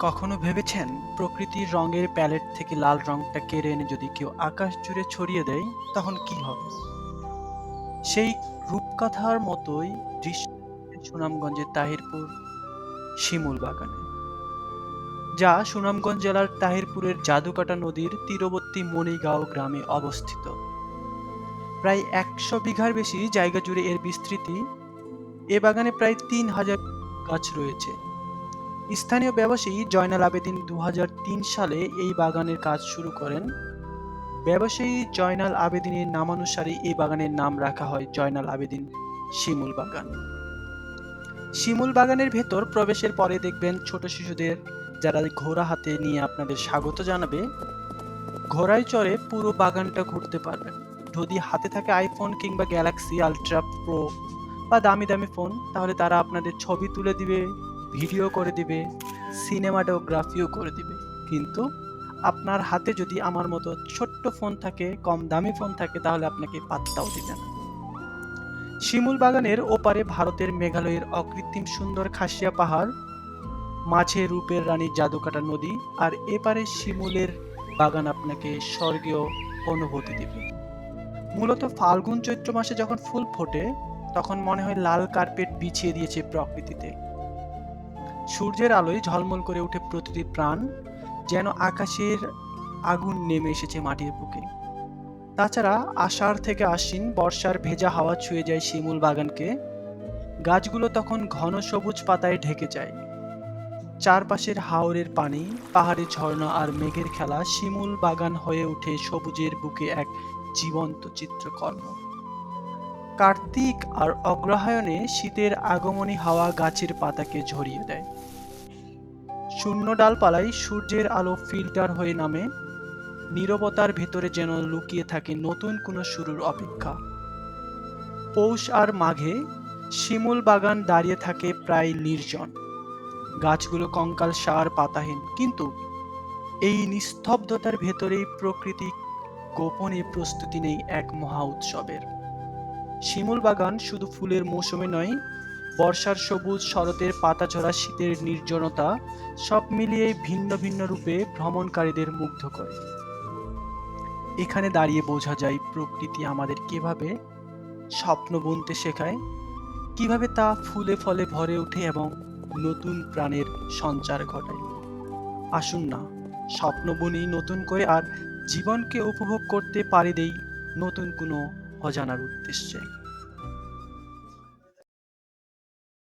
কখনো ভেবেছেন প্রকৃতির রঙের প্যালেট থেকে লাল রংটা কেড়ে এনে যদি কেউ আকাশ জুড়ে ছড়িয়ে দেয়, তখন কি হবে? সেই রূপকথার মতোই দৃশ্য সুনামগঞ্জের তাহিরপুর শিমুল বাগানে। যা সুনামগঞ্জ জেলার তাহিরপুরের জাদুকাটা নদীর তীরবর্তী মণিগাঁও গ্রামে অবস্থিত। প্রায় একশো বিঘার বেশি জায়গা জুড়ে এর বিস্তৃতি। এ বাগানে প্রায় তিন হাজার গাছ রয়েছে। স্থানীয় ব্যবসায়ী জয়নাল আবেদিন দু হাজার তিন সালে এই বাগানের কাজ শুরু করেন। ব্যবসায়ী জয়নাল আবেদিনের নামানুসারে এই বাগানের নাম রাখা হয় জয়নাল আবেদিন শিমুল বাগান। শিমুল বাগানের ভেতর প্রবেশের পরে দেখবেন ছোট শিশুদের যারা ঘোড়া হাতে নিয়ে আপনাদের স্বাগত জানাবে, ঘোড়ায় চড়ে পুরো বাগানটা ঘুরতে পারবেন। যদি হাতে থাকে আইফোন কিংবা গ্যালাক্সি আলট্রা প্রো বা দামি দামি ফোন, তাহলে তারা আপনাদের ছবি তুলে দিবে ভিডিও করে দিবে, সিনেমাটোগ্রাফিও করে দিবে। কিন্তু আপনার হাতে যদি আমার মতো ছোট্ট ফোন থাকে, কম দামি ফোন থাকে, তাহলে আপনাকে পাত্তাও দিবে না। শিমুল বাগানের ওপারে ভারতের মেঘালয়ের অকৃত্রিম সুন্দর খাসিয়া পাহাড়, মাঝে রূপের রানী জাদুকাটা নদী, আর এপারে শিমুলের বাগান আপনাকে স্বর্গীয় অনুভূতি দিবে। মূলত ফাল্গুন চৈত্র মাসে যখন ফুল ফোটে, তখন মনে হয় লাল কার্পেট বিছিয়ে দিয়েছে প্রকৃতিতে। সূর্যের আলোয় ঝলমল করে ওঠে প্রতিটি প্রাণ, যেন আকাশের আগুন নেমে এসেছে মাটির বুকে। তাছাড়া আষাঢ় থেকে আশ্বিন বর্ষার ভেজা হাওয়া ছুঁয়ে যায় শিমুল বাগানকে। গাছগুলো তখন ঘন সবুজ পাতায় ঢেকে যায়। চারপাশের হাওরের পানি, পাহাড়ি ঝর্ণা আর মেঘের খেলা শিমুল বাগান হয়ে ওঠে সবুজের বুকে এক জীবন্ত চিত্রকর্ম। কার্তিক আর অগ্রহায়ণে শীতের আগমনী হাওয়া গাছের পাতাকে ঝরিয়ে দেয়। শূন্য ডালপালায় সূর্যের আলো ফিল্টার হয়ে নামে। নীরবতার ভেতরে যেন লুকিয়ে থাকে নতুন কোনো শুরুর অপেক্ষা। পৌষ আর মাঘে শিমুল বাগান দাঁড়িয়ে থাকে প্রায় নির্জন। গাছগুলো কঙ্কাল সার পাতাহীন, কিন্তু এই নিস্তব্ধতার ভেতরেই প্রকৃতি গোপনে প্রস্তুতি নেই এক মহা উৎসবের। শিমুল বাগান শুধু ফুলের মৌসুমে নয়, বর্ষার সবুজ শরতের পাতাঝরা শীতের নির্জনতা সব মিলিয়ে ভিন্ন ভিন্ন রূপে ভ্রমণকারীদের মুগ্ধ করে। এখানে দাঁড়িয়ে বোঝা যায় প্রকৃতি আমাদের কীভাবে স্বপ্ন বুনতে শেখায়, কীভাবে তা ফুলে ফলে ভরে ওঠে এবং নতুন প্রাণের সঞ্চার ঘটায়। আসুন না, স্বপ্ন বুনি নতুন করে আর জীবনকে উপভোগ করতে পারি দেই নতুন কোনো অজানার উদ্দেশ্যে।